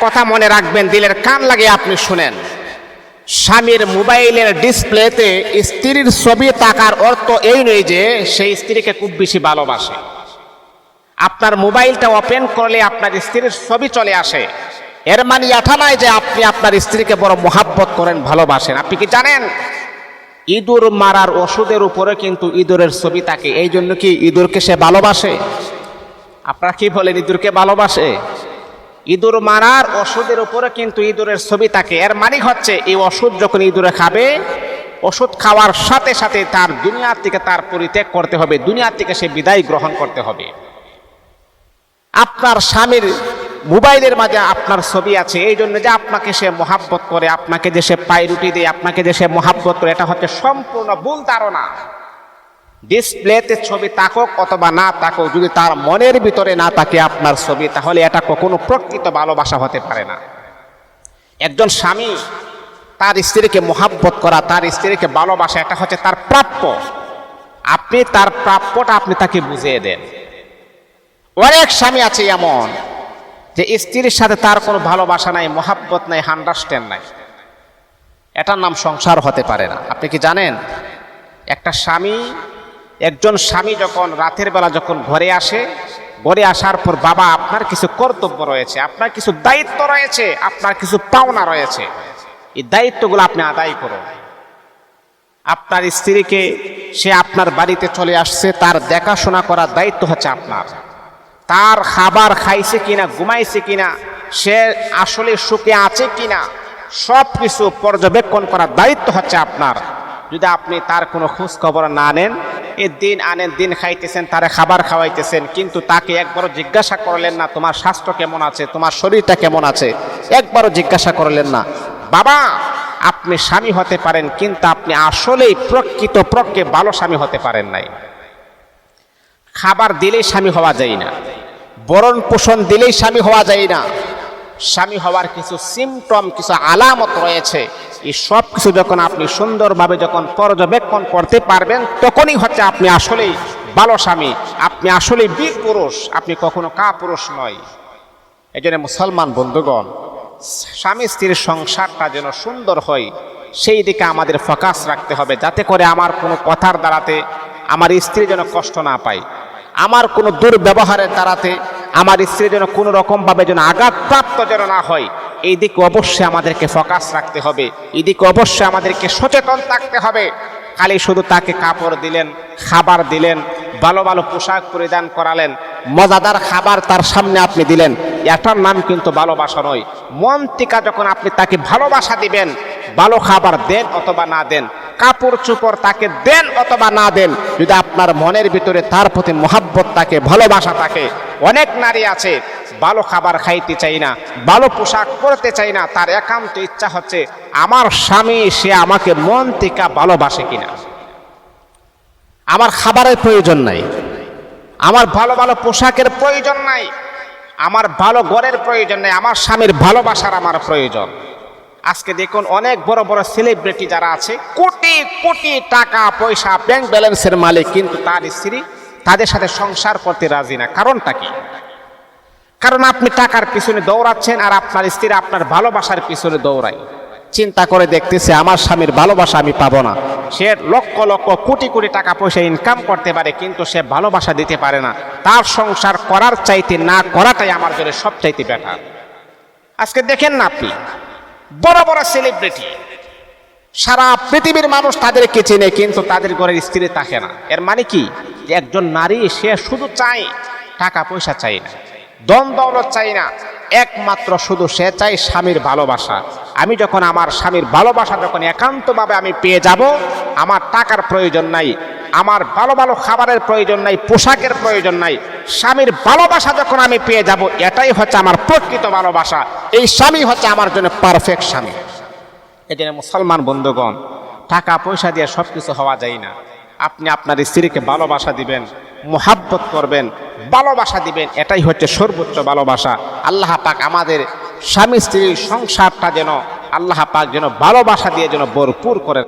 কথা মনে রাখবেন, দিলের কান লাগে আপনি শুনেন। স্বামীর মোবাইলের ডিসপ্লেতে স্ত্রীর ছবি তাকার অর্থ এই নয় যে সেই স্ত্রীকে খুব বেশি ভালোবাসে। আপনার মোবাইলটা ওপেন করলে আপনার স্ত্রীর ছবি চলে আসে। এর মানে এটা নয় যে আপনি আপনার স্ত্রীকে বড় মোহাব্বত করেন, ভালোবাসেন। আপনি কি জানেন? ইঁদুর মারার ওষুধের উপরে কিন্তু ইঁদুরের ছবি থাকে। এই জন্য কি ইঁদুরকে সে ভালোবাসে? আপনারা কি বলেন, ইঁদুরকে ভালোবাসে? ইঁদুর মারার ওষুধের উপরে কিন্তু ইঁদুরের ছবি থাকে। এর মানে হচ্ছে এই ওষুধ যখন ইঁদুরে খাবে, ওষুধ খাওয়ার সাথে সাথে তার দুনিয়ার থেকে তার পরিত্যাগ করতে হবে, দুনিয়ার থেকে সে বিদায় গ্রহণ করতে হবে। আপনার স্বামীর মোবাইলের মাঝে আপনার ছবি আছে, এই জন্য যে আপনাকে সে মহাব্বত করে, আপনাকে যে সে পায়রুটি দেয়, আপনাকে যে সে মহাব্বত করে, এটা হচ্ছে সম্পূর্ণ ভুল ধারণা। ডিসপ্লেতে ছবি তাকুক অথবা না তাকুক যদি তার মনের ভিতরে না থাকে আপনার ছবি, তাহলে এটা কখনো প্রকৃত ভালোবাসা হতে পারে না। একজন স্বামী, তার স্ত্রীকে মোহাব্বত করা, তার স্ত্রীকে ভালোবাসা, এটা হচ্ছে তার প্রাপ্য। আপনি তার প্রাপ্যটা আপনি তাকে বুঝিয়ে দেন। অনেক স্বামী আছে এমন, যে স্ত্রীর সাথে তার কোনো ভালোবাসা নাই, মোহাব্বত নাই আন্ডারস্ট্যান্ড নাই। এটার নাম সংসার হতে পারে না। আপনি কি জানেন? একটা স্বামী একজন স্বামী যখন রাতের বেলা যখন ঘরে আসে, ঘরে আসার পর বাবা, আপনার কিছু কর্তব্য রয়েছে, আপনার কিছু দায়িত্ব রয়েছে, আপনার কিছু পাওনা রয়েছে। এই দায়িত্বগুলো আপনি আদায় করুন। আপনার স্ত্রীকে, সে আপনার বাড়িতে চলে আসছে, তার দেখাশোনা করার দায়িত্ব হচ্ছে আপনার। তার খাবার খাইছে কিনা, ঘুমাইছে কিনা, সে আসলে সুখে আছে কিনা সব কিছু পর্যবেক্ষণ করার দায়িত্ব হচ্ছে আপনার। যদি আপনি তার কোনো খোঁজ খবর না নেন এ দিন আনেন দিন খাইতেছেন, তারে খাবার খাওয়াইতেছেন, কিন্তু তাকে একবারও জিজ্ঞাসা করলেন না, তোমার স্বাস্থ্য কেমন আছে? তোমার শরীরটা কেমন আছে? একবারও জিজ্ঞাসা করলেন না। বাবা, আপনি স্বামী হতে পারেন, কিন্তু আপনি আসলেই প্রকৃত প্রজ্ঞে ভালো স্বামী হতে পারেন নাই। খাবার দিলেই স্বামী হওয়া যায় না, বরণ পোষণ দিলেই স্বামী হওয়া যায় না। স্বামী হওয়ার কিছু সিমটম কিছু আলামত রয়েছে এই সব কিছু যখন আপনি সুন্দরভাবে যখন পর্যবেক্ষণ করতে পারবেন, তখনই হচ্ছে আপনি আসলেই ভালো স্বামী। আপনি আসলেই বীর পুরুষ। আপনি কখনো কা পুরুষ নয়। এই জন্য মুসলমান বন্ধুগণ, স্বামী স্ত্রীর সংসারটা যেন সুন্দর হয়, সেই দিকে আমাদের ফোকাস রাখতে হবে, যাতে করে আমার কোনো কথার দ্বারাতে আমার স্ত্রী যেন কষ্ট না পায়। আমার কোনো দুর্ব্যবহারের দ্বারাতে আমার স্ত্রী যেন কোনো রকমভাবে যেন আঘাতপ্রাপ্ত যেন না হয়, এই দিকে অবশ্যই আমাদেরকে ফোকাস রাখতে হবে। এই দিকে অবশ্যই আমাদেরকে সচেতন থাকতে হবে। খালি শুধু তাকে কাপড় দিলেন, খাবার দিলেন, ভালো ভালো পোশাক পরিধান করালেন, মজাদার খাবার তার সামনে আপনি দিলেন, এটার নাম কিন্তু ভালোবাসা নয়। মন থেকে যখন আপনি তাকে ভালোবাসা দিবেন, ভালো খাবার দেন অথবা না দেন কাপড় চোপড় তাকে দেন অথবা না দেন, যদি আপনার মনের ভিতরে তার প্রতি মহাব্বত থাকে, ভালোবাসা থাকে, অনেক নারী আছে, ভালো খাবার খাইতে চাই না, ভালো পোশাক পরতে চাই না, তার একান্ত ইচ্ছা হচ্ছে, আমার স্বামী, সে আমাকে মন থেকে ভালোবাসে কিনা? আমার খাবারের প্রয়োজন নাই, আমার ভালো ভালো পোশাকের প্রয়োজন নাই, আমার ভালো ঘরের প্রয়োজন নেই, আমার স্বামীর ভালোবাসার আমার প্রয়োজন। আজকে দেখুন অনেক বড় বড় সেলিব্রিটি যারা আছে, কোটি কোটি টাকা পয়সা ব্যাংক ব্যালেন্সের মালিক কিন্তু তার স্ত্রী তাদের সাথে সংসার করতে রাজি না। কারণটা কি? কারণ আপনি টাকার পিছনে দৌড়াচ্ছেন আর আপনার স্ত্রী আপনার ভালোবাসার পিছনে দৌড়ায়। চিন্তা করে দেখতেছে, আমার স্বামীর ভালোবাসা আমি পাবো না। সে লক্ষ লক্ষ কোটি কোটি টাকা পয়সা ইনকাম করতে পারে, কিন্তু সে ভালোবাসা দিতে পারে না। তার সংসার করার চাইতে না করাটাই আমার জন্য সব চাইতে বেটার আজকে দেখেন না আপনি, বড় বড় সেলিব্রিটি সারা পৃথিবীর মানুষ তাদেরকে চেনে, কিন্তু তাদের ঘরের স্ত্রী থাকে না। এর মানে কি? একজন নারী, সে শুধু চায়, টাকা পয়সা চাই না দন দৌলত চাই না, একমাত্র শুধু সে চাই স্বামীর ভালোবাসা। আমি যখন আমার স্বামীর ভালোবাসা যখন একান্তভাবে আমি পেয়ে যাব, আমার টাকার প্রয়োজন নাই, আমার ভালো ভালো খাবারের প্রয়োজন নাই, পোশাকের প্রয়োজন নাই, স্বামীর ভালোবাসা যখন আমি পেয়ে যাব, এটাই হচ্ছে আমার প্রকৃত ভালোবাসা। এই স্বামী হচ্ছে আমার জন্য পারফেক্ট স্বামী। জন্য মুসলমান বন্ধুগণ, টাকা পয়সা দিয়ে সব কিছু হওয়া যায় না। আপনি আপনার স্ত্রীকে ভালোবাসা দিবেন, মোহাব্বত করবেন, ভালোবাসা দিবেন, এটাই হচ্ছে সর্বোচ্চ ভালোবাসা। আল্লাহ পাক আমাদের স্বামী স্ত্রীর সংসারটা যেন, আল্লাহ পাক যেন ভালোবাসা দিয়ে যেন ভরপুর করে